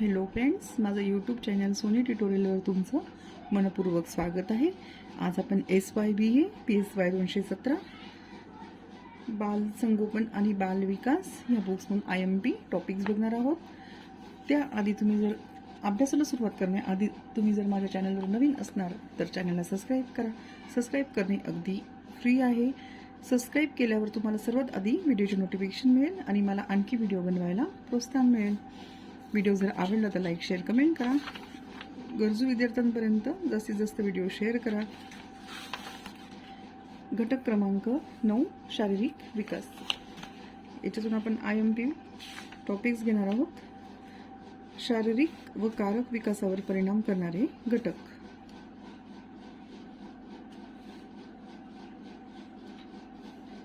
Hello friends माझं YouTube channel Soni ट्युटोरियलवर तुमचं मनपूर्वक स्वागत आहे. आज आपण S Y B A P S Y दोनशे सतरा बाल संगोपन आणि बाल विकास या बुक्समधून आय एम पी टॉपिक्स बघणार आहोत. त्याआधी तुम्ही जर अभ्यासाला सुरुवात करण्याआधी तुम्ही जर माझ्या चॅनलवर नवीन असणार तर चॅनलला सबस्क्राईब करा. सबस्क्राईब करणे अगदी फ्री आहे. सबस्क्राईब केल्यावर तुम्हाला सर्वात आधी व्हिडिओचे नोटिफिकेशन मिळेल आणि मला आणखी व्हिडिओ बनवायला प्रोत्साहन मिळेल. व्हिडिओ जर आवडला तर लाईक शेअर कमेंट करा. गरजू विद्यार्थ्यांपर्यंत जास्तीत जास्त व्हिडिओ शेअर करा. घटक क्रमांक नऊ शारीरिक विकास. याच्यातून आपण आय एम पी टॉपिक्स घेणार आहोत. शारीरिक व कारक विकासावर परिणाम करणारे घटक.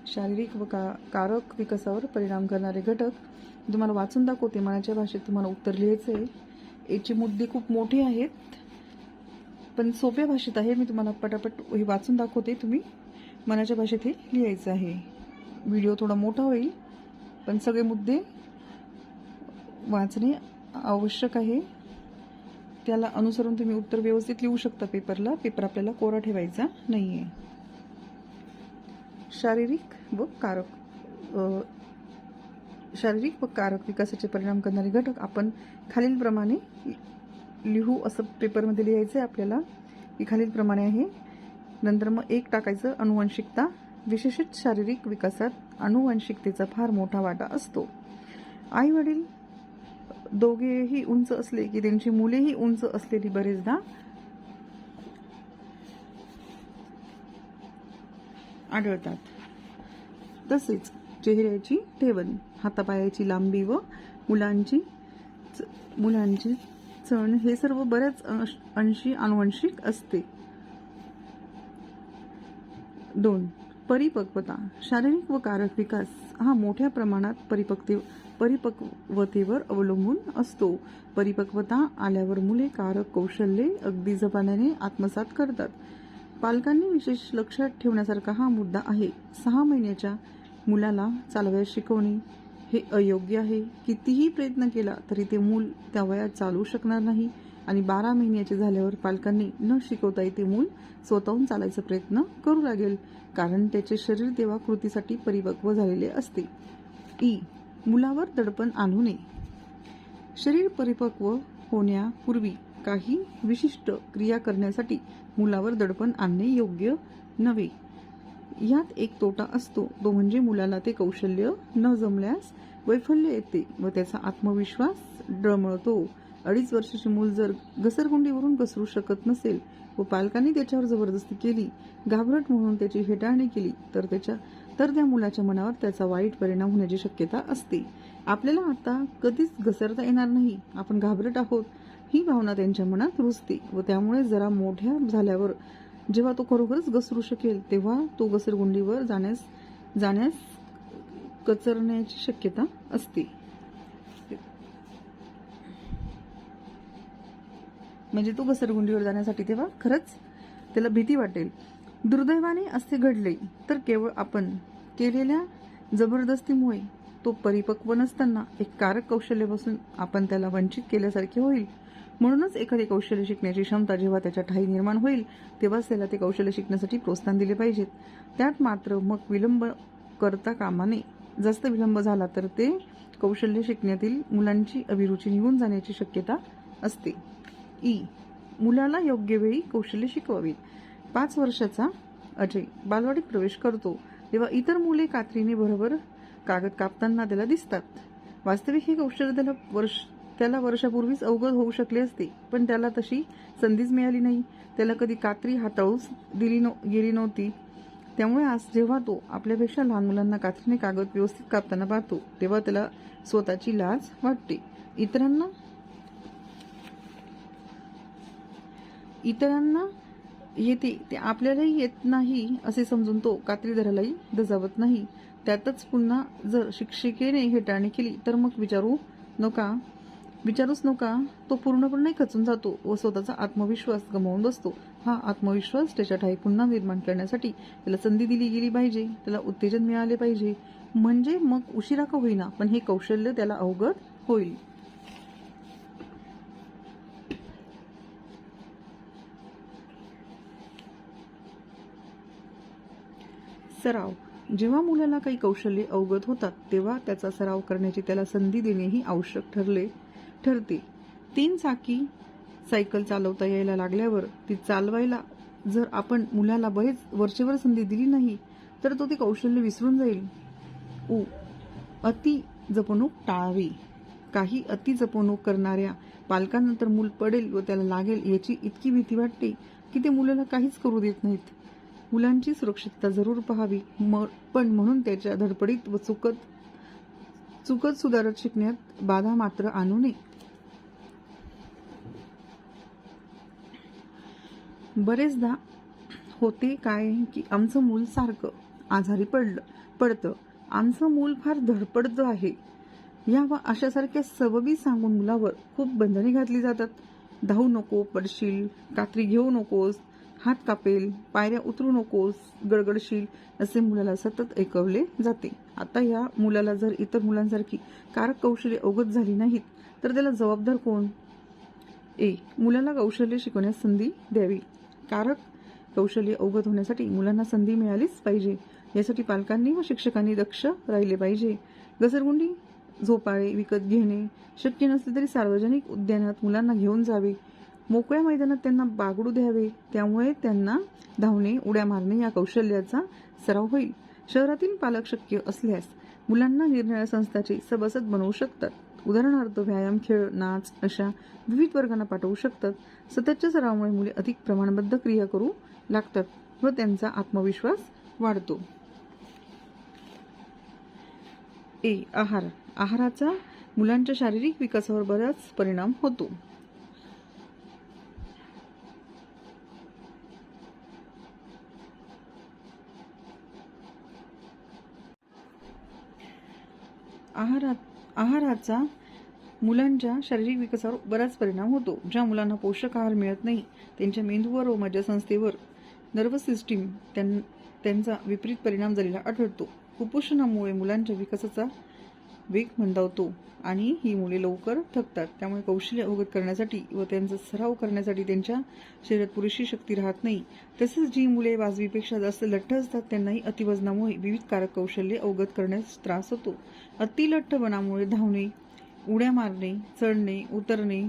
शारीरिक व का कारक विकासावर परिणाम करणारे घटक. तुम्हाला वाचून दाखवते मनाच्या भाषेत तुम्हाला उत्तर लिहायचं आहे. याचे मुद्दे खूप मोठे आहेत पण सोप्या भाषेत आहे. मी तुम्हाला पटापट हे वाचून दाखवते. तुम्ही मनाच्या भाषेत हे लिहायचं आहे. व्हिडिओ थोडा मोठा होईल पण सगळे मुद्दे वाचणे आवश्यक आहे. त्याला अनुसरून तुम्ही उत्तर व्यवस्थित लिहू शकता पेपरला. पेपर आपल्याला कोरा ठेवायचा नाही आहे शारीरिक व कारक. शारीरिक व कारक विकासाचे परिणाम करणारे घटक आपण खालीलप्रमाणे लिहू असं पेपरमध्ये लिहायचं आहे आपल्याला की खालीलप्रमाणे आहे. नंतर मग एक टाकायचं अनुवंशिकता. विशेषित शारीरिक विकासात अनुवंशिकतेचा फार मोठा वाटा असतो. आई वडील दोघेही उंच असले की त्यांची मुलेही उंच असलेली बरेचदा. आढळतात. तसेच चेहऱ्याची ठेवण. हातापायाची लांबी व मुलांची च- मुलांची चण हे सर्व बऱ्याच अंश- अंशी आनुवंशिक असते. दोन परिपक्वता शारीरिक व कारक विकास हा मोठ्या प्रमाणात परिपक्ते परिपक्वतेवर अवलंबून असतो. परिपक्वता आल्यावर मुले कारक कौशल्ये अगदी जपानाने आत्मसात करतात. पालकांनी विशेष लक्षात ठेवण्यासारखा हा मुद्दा आहे. सहा महिन्याच्या मुलाला चालव्यास शिकवणे हे अयोग्य आहे. कितीही प्रयत्न केला तरी ते मूल त्या वयात चालू शकणार नाही आणि बारा महिन्याचे झाल्यावर पालकांनी न शिकवता ते मूल स्वतःहून चालायचा प्रयत्न करू लागेल. कारण त्याचे शरीर तेव्हा कृतीसाठी परिपक्व झालेले असते. ई. मुलावर दडपण आणू नये. शरीर परिपक्व होण्यापूर्वी काही विशिष्ट क्रिया करण्यासाठी मुलावर दडपण आणणे योग्य नव्हे. यात एक तोटा असतो. तो म्हणजे मुलाला ते कौशल्य न जमल्यास वैफल्य येते व त्याचा आत्मविश्वास डळमळतो अडीच वर्षाचे मूल जर घसरगुंडीवरून घसरू शकत नसेल व पालकांनी त्याच्यावर जबरदस्ती केली घाबरट म्हणून त्याची हेटाळणी केली तर त्याच्या तर त्या मुलाच्या मनावर त्याचा वाईट परिणाम होण्याची शक्यता असते. आपल्याला आता कधीच घसरता येणार नाही. आपण घाबरट आहोत. ही भावना त्यांच्या मनात रुजते व त्यामुळे जरा मोठ्या झाल्यावर जेव्हा तो खरोखरच घसरू शकेल तेव्हा तो घसरगुंडीवर जाण्यास जाण्यास कचरण्याची शक्यता असते. म्हणजे तो घसरगुंडीवर जाण्यासाठी तेव्हा खरंच त्याला भीती वाटेल. दुर्दैवाने असे घडले तर केवळ आपण केलेल्या जबरदस्तीमुळे तो परिपक्व नसताना एक कारक कौशल्यापासून आपण त्याला वंचित केल्यासारखे होईल. म्हणूनच एखादी कौशल्य शिकण्याची क्षमता जेव्हा त्याच्या ठाई निर्माण होईल तेव्हाच त्याला ते कौशल्य शिकण्यासाठी प्रोत्साहन दिले पाहिजेत. त्यात मात्र मग विलंब करता कामा नये जास्त विलंब झाला तर ते कौशल्य शिकण्यातील मुलांची अभिरुची निघून जाण्याची शक्यता असते. ई. मुलाला योग्य वेळी कौशल्य शिकवावीत पाच वर्षाचा अजय बालवाडीत प्रवेश करतो तेव्हा इतर मुले कात्रीने बरोबर कागद कापताना त्याला दिसतात. वास्तविक हे कौशल्य त्याला वर्ष त्याला वर्षापूर्वीच अवगत होऊ शकले असते पण त्याला तशी संधीच मिळाली नाही. त्याला कधी कात्री हाताळूच दिली न गेली नव्हती. त्यामुळे आज जेव्हा तो आपल्यापेक्षा लहान मुलांना कात्रीने कागद व्यवस्थित कापताना पाहतो तेव्हा त्याला स्वतःची लाज वाटते. इतरांना इतरांना येते ते आपल्यालाही येत नाही असे समजून तो कात्री धरालाही दजावत नाही. त्यातच पुन्हा जर शिक्षिकेने हेटाळणी केली तर मग विचारू नका. विचारूच नका. तो पूर्णपणे खचून जातो. व स्वतःचा आत्मविश्वास गमावून बसतो. हा आत्मविश्वास त्याच्या ठाई पुन्हा निर्माण करण्यासाठी त्याला संधी दिली गेली पाहिजे. त्याला उत्तेजन मिळाले पाहिजे. म्हणजे मग उशिरा का होईना पण हे कौशल्य त्याला अवगत होईल. सराव. जेव्हा मुलाला काही कौशल्ये अवगत होतात तेव्हा त्याचा सराव करण्याची त्याला संधी देणेही आवश्यक ठरले. ठरते तीन चाकी सायकल चालवता यायला लागल्यावर ती चालवायला जर आपण मुलाला बरेच वर्षभर संधी दिली नाही तर तो ते कौशल्य विसरून जाईल. उ. अति जपणूक टाळावी. काही अति जपणूक करणाऱ्या पालकांनंतर मूल पडेल व त्याला लागेल याची इतकी भीती वाटते की ते मुलाला काहीच करू देत नाहीत. मुलांची सुरक्षितता जरूर पाहावी. म पण म्हणून त्याच्या धडपडीत व चुकत चुकत सुधारत शिकण्यात बाधा मात्र आणू नये. बरेचदा होते काय की आमचं मूल सारखं आजारी पडलं पडतं. आमचं मूल फार धडपडतं आहे. या व अशासारख्या सबबी सांगून मुलावर खूप बंधने घातली जातात. धावू नको पडशील कात्री घेऊ नकोस हात कापेल पायऱ्या उतरू नकोस गडगडशील असे मुलाला सतत ऐकवले जाते. आता या मुलाला जर इतर मुलांसारखी कारक कौशल्य अवगत झाली नाहीत तर त्याला जबाबदार कोण? ए मुलाला कौशल्य शिकवण्यास संधी द्यावी. कारक कौशल्य अवगत होण्यासाठी मुलांना संधी मिळालीच पाहिजे. यासाठी पालकांनी व शिक्षकांनी दक्ष राहिले पाहिजे. घसरगुंडी झोपाळे विकत घेणे शक्य नसले तरी सार्वजनिक उद्यानात मुलांना घेऊन जावे. मोकळ्या मैदानात त्यांना बागडू द्यावे. त्यामुळे त्यांना धावणे उड्या मारणे या कौशल्याचा सराव होईल. शहरातील पालक शक्य असल्यास मुलांना निरनिळ्या संस्थाचे सभासद बनवू शकतात. उदाहरणार्थ व्यायाम खेळ नाच अशा विविध वर्गांना पाठवू शकतात. सततच्या सरावामुळे मुले अधिक प्रमाणबद्ध क्रिया करू लागतात व त्यांचा आत्मविश्वास वाढतो. ए. आहार. आहाराचा मुलांच्या शारीरिक विकासावर बराच परिणाम होतो. आहारात आहाराचा मुलांच्या शारीरिक विकासावर बराच परिणाम होतो. ज्या मुलांना पोषक आहार मिळत नाही त्यांच्या मेंदूवर व मज्जासंस्थेवर नर्वस सिस्टीम त्यां त्यांचा विपरीत परिणाम झालेला आढळतो. कुपोषणामुळे मुलांच्या विकासाचा वेग मंदावतो आणि ही मुले लवकर थकतात. त्यामुळे कौशल्य अवगत करण्यासाठी व त्यांचा सराव करण्यासाठी त्यांच्या शरीरात पुरेशी शक्ती राहत नाही. तसेच जी मुले वाजवीपेक्षा जास्त लठ्ठ असतात त्यांनाही अतिवजनामुळे विविध कारक कौशल्ये अवगत करण्यास त्रास होतो. अतिलठ्ठपणामुळे धावणे उड्या मारणे चढणे उतरणे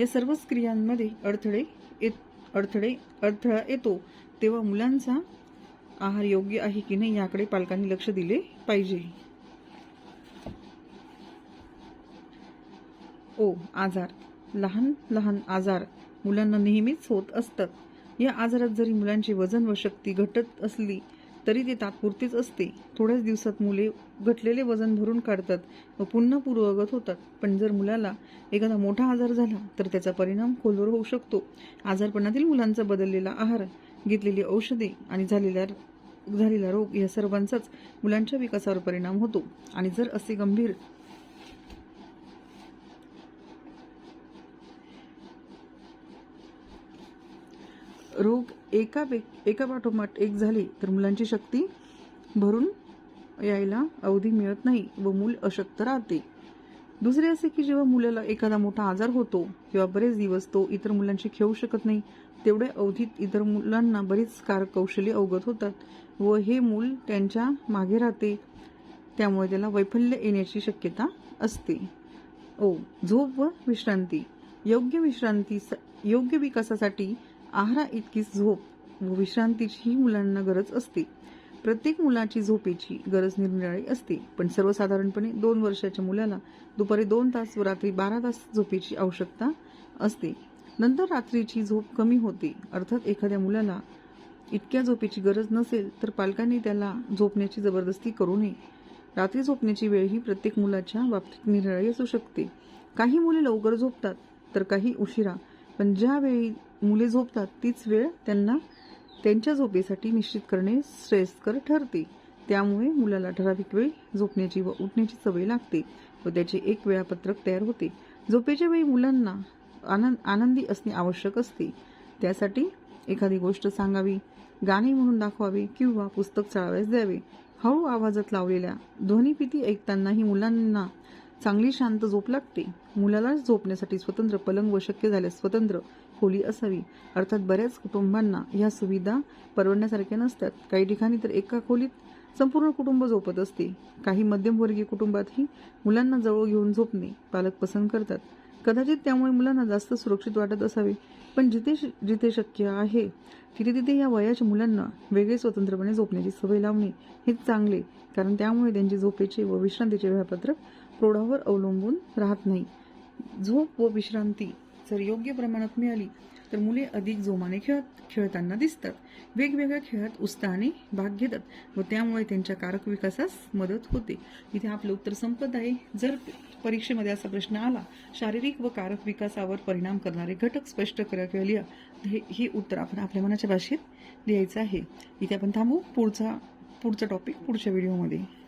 या सर्वच क्रियांमध्ये अडथळे येत अडथळे अडथळा येतो. तेव्हा मुलांचा आहार योग्य आहे की नाही याकडे पालकांनी लक्ष दिले पाहिजे. ओ आजार. लहान लहान आजार मुलांना नेहमीच होत असतात. या आजारात जरी मुलांचे वजन व शक्ती घटत असली तरी ते तात्पुरतेच असते. थोड्याच दिवसात मुले घटलेले वजन भरून काढतात व पुन्हा पूर्वगत होतात. पण जर मुलाला एखादा मोठा आजार झाला तर त्याचा परिणाम खोलवर होऊ शकतो. आजारपणातील मुलांचा बदललेला आहार घेतलेली औषधे आणि झालेल्या झालेला रोग या सर्वांचाच मुलांच्या विकासावर परिणाम होतो. आणि जर असे गंभीर रोग एका एका पाठोपाठ एक झाले तर मुलांची शक्ती भरून यायला अवधी मिळत नाही व मूल अशक्त राहते. दुसरे असे की जेव्हा मुलाला एखादा मोठा आजार होतो किंवा बरेच दिवस तो इतर मुलांशी खेळू शकत नाही तेवढ्या अवधीत इतर मुलांना बरीच कारकौशल्य अवगत होतात व हे मूल त्यांच्या मागे राहते. त्यामुळे त्याला वैफल्य येण्याची शक्यता असते. ओ झोप व विश्रांती. योग्य विश्रांती योग्य विकासासाठी आहारा इतकीच झोप व विश्रांतीचीही मुलांना गरज असते. प्रत्येक मुलाची झोपेची गरज निरनिराळी असते. पण सर्वसाधारणपणे दोन वर्षाच्या मुलाला दुपारी दोन तास व रात्री बारा तास झोपेची आवश्यकता असते. नंतर रात्रीची झोप कमी होते. अर्थात एखाद्या मुलाला इतक्या झोपेची गरज नसेल तर पालकांनी त्याला झोपण्याची जबरदस्ती करू नये. रात्री झोपण्याची वेळ ही प्रत्येक मुलाच्या बाबतीत निराळी असू शकते. काही मुले लवकर झोपतात तर काही उशिरा. पण ज्यावेळी मुले झोपतात तीच वेळ त्यांना त्यांच्या झोपेसाठी निश्चित करणे श्रेयस्कर ठरते. त्यामुळे मुलाला ठराविक वेळ झोपण्याची व उठण्याची सवय लागते व त्याचे एक वेळापत्रक तयार होते. झोपेच्या वेळी मुलांना आनंद आनंदी असणे आवश्यक असते. त्यासाठी एखादी गोष्ट सांगावी गाणे म्हणून दाखवावे किंवा पुस्तक चाळाव्यास द्यावे. हळू आवाजात लावलेल्या ध्वनिफिती ऐकतानाही मुलांना चांगली शांत झोप लागते. मुलाला झोपण्यासाठी स्वतंत्र पलंग व शक्य झाल्यास स्वतंत्र खोली असावी. अर्थात बऱ्याच कुटुंबांना ह्या सुविधा परवडण्यासारख्या नसतात. काही ठिकाणी तर एका खोलीत संपूर्ण कुटुंब झोपत असते. काही मध्यमवर्गीय कुटुंबातही मुलांना जवळ घेऊन झोपणे पालक पसंत करतात. कदाचित त्यामुळे मुलांना जास्त सुरक्षित वाटत असावे. पण जिथे जिथे शक्य आहे तिथे तिथे या वयाच्या मुलांना वेगळे स्वतंत्रपणे झोपण्याची सवय लावणे हे चांगले. कारण त्यामुळे त्यांचे झोपेचे व विश्रांतीचे वेळापत्रक प्रौढावर अवलंबून राहत नाही. झोप व विश्रांती जर योग्य प्रमाणात मिळाली तर मुले अधिक जोमाने खेळत खेळताना दिसतात. वेगवेगळ्या खेळात उत्साहाने भाग घेतात व त्यामुळे त्यांच्या कारक विकासास मदत होते. इथे आपलं उत्तर संपत आहे. जर परीक्षेमध्ये असा प्रश्न आला शारीरिक व कारक विकासावर परिणाम करणारे घटक स्पष्ट करा किंवा लिहा. हे हे उत्तर आपण आपल्या मनाच्या भाषेत लिहायचं आहे. इथे आपण थांबू. पुढचा पुढचा टॉपिक पुढच्या व्हिडिओमध्ये